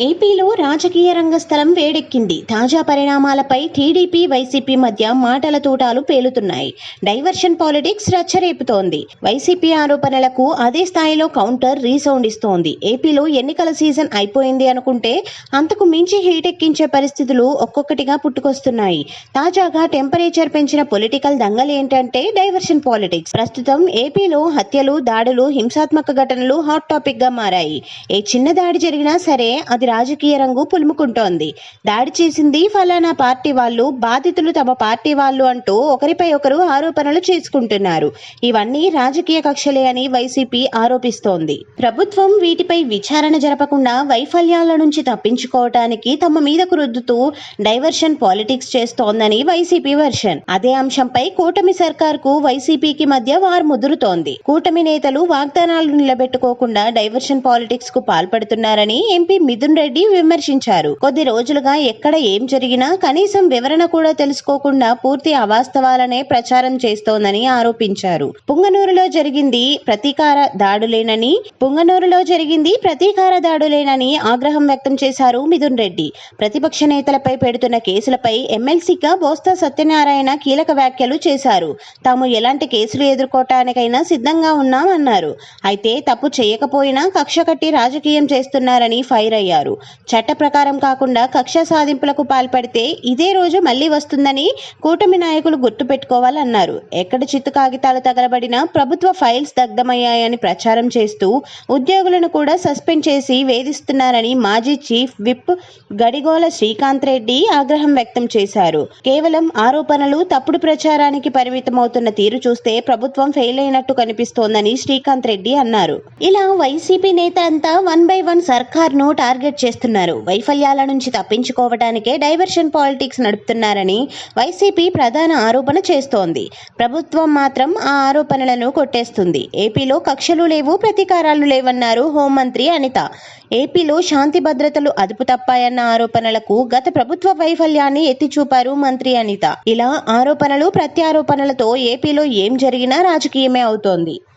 ఏపీలో రాజకీయ రంగస్థలం వేడెక్కింది. తాజా పరిణామాలపై టీడీపీ వైసీపీ మధ్య మాటల తూటాలు పేలుతున్నాయి. డైవర్షన్ పాలిటిక్స్ రచ్చరేపుతోంది. వైసీపీ ఆరోపణలకు అదే స్థాయిలో కౌంటర్ రీసౌండ్ ఇస్తోంది. ఏపీలో ఎన్నికల సీజన్ అయిపోయింది అనుకుంటే అంతకు మించి హీట్ ఎక్కించే పరిస్థితులు ఒక్కొక్కటిగా పుట్టుకొస్తున్నాయి. తాజాగా టెంపరేచర్ పెంచిన పొలిటికల్ దంగలేంటంటే డైవర్షన్ పాలిటిక్స్. ప్రస్తుతం ఏపీలో హత్యలు దాడులు హింసాత్మక ఘటనలు హాట్ టాపిక్గా మారాయి. ఏ చిన్న దాడి జరిగినా సరే అది రాజకీయ రంగు పులుముకుంటోంది. దాడి చేసింది ఫలానా పార్టీ వాళ్ళు బాధితులు తమ పార్టీ వాళ్ళు అంటూ ఒకరిపై ఒకరు ఆరోపణలు చేసుకుంటున్నారు. ఇవన్నీ రాజకీయ కక్షలే అని వైసీపీ ఆరోపిస్తోంది. ప్రభుత్వం వీటిపై విచారణ జరపకుండా వైఫల్యాల నుంచి తప్పించుకోవటానికి తమ మీదకు రుద్దుతూ డైవర్షన్ పాలిటిక్స్ చేస్తోందని వైసీపీ వర్షన్. అదే అంశంపై కూటమి సర్కార్కు వైసీపీకి మధ్య వారు ముదురుతోంది. కూటమి నేతలు వాగ్దానాలు నిలబెట్టుకోకుండా డైవర్షన్ పాలిటిక్స్కు పాల్పడుతున్నారని ఎంపీ మిథున్ రెడ్డి విమర్శించారు. కొద్ది రోజులుగా ఎక్కడ ఏం జరిగినా కనీసం వివరణ కూడా తెలుసుకోకుండా పూర్తి అవాస్తవాలనే ప్రచారం చేస్తోందని ఆరోపించారు. పుంగనూరులో జరిగింది ప్రతీకార దాడులేనని పుంగనూరులో జరిగింది ప్రతీకార దాడులేనని ఆగ్రహం వ్యక్తం చేశారు మిథున్ రెడ్డి. ప్రతిపక్ష నేతలపై పెడుతున్న కేసులపై ఎమ్మెల్సీగా బోస్తా సత్యనారాయణ కీలక వ్యాఖ్యలు చేశారు. తాము ఎలాంటి కేసులు ఎదుర్కోవటానికైనా సిద్ధంగా ఉన్నామన్నారు. అయితే తప్పు చేయకపోయినా కక్ష కట్టి రాజకీయం చేస్తున్నారని ఫైర్ అయ్యారు. చట్ట ప్రకారం కాకుండా కక్ష సాధింపులకు పాల్పడితే ఇదే రోజు మళ్ళీ వస్తుందని కూటమి నాయకులు గుర్తుపెట్టుకోవాలన్నారు. ఎక్కడ చిత్తు కాగితాలు తగలబడినా ప్రభుత్వ ఫైల్స్ దగ్ధమయ్యాయని ప్రచారం చేస్తూ ఉద్యోగులను కూడా సస్పెండ్ చేసి వేధిస్తున్నారని మాజీ చీఫ్ విప్ గడిగోల శ్రీకాంత్ రెడ్డి ఆగ్రహం వ్యక్తం చేశారు. కేవలం ఆరోపణలు తప్పుడు ప్రచారానికి పరిమితమవుతున్న తీరు చూస్తే ప్రభుత్వం ఫెయిల్ అయినట్టు కనిపిస్తోందని శ్రీకాంత్ రెడ్డి అన్నారు. ఇలా వైసీపీ నేత అంతా వన్ బై వన్ సర్కార్ను టార్గెట్ చేస్తున్నారు. వైఫల్యాల నుంచి తప్పించుకోవటానికే డైవర్షన్ పాలిటిక్స్ నడుపుతున్నారని వైసీపీ ప్రధాన ఆరోపణ చేస్తోంది. ప్రభుత్వం మాత్రం ఆ ఆరోపణలను కొట్టేస్తుంది. ఏపీలో కక్షలు లేవు ప్రతీకారాలు లేవన్నారు హోంమంత్రి అనిత. ఏపీలో శాంతి భద్రతలు అదుపు తప్పాయన్న ఆరోపణలకు గత ప్రభుత్వ వైఫల్యాన్ని ఎత్తి చూపారు మంత్రి అనిత. ఇలా ఆరోపణలు ప్రత్యారోపణలతో ఏపీలో ఏం జరిగినా రాజకీయమే అవుతోంది.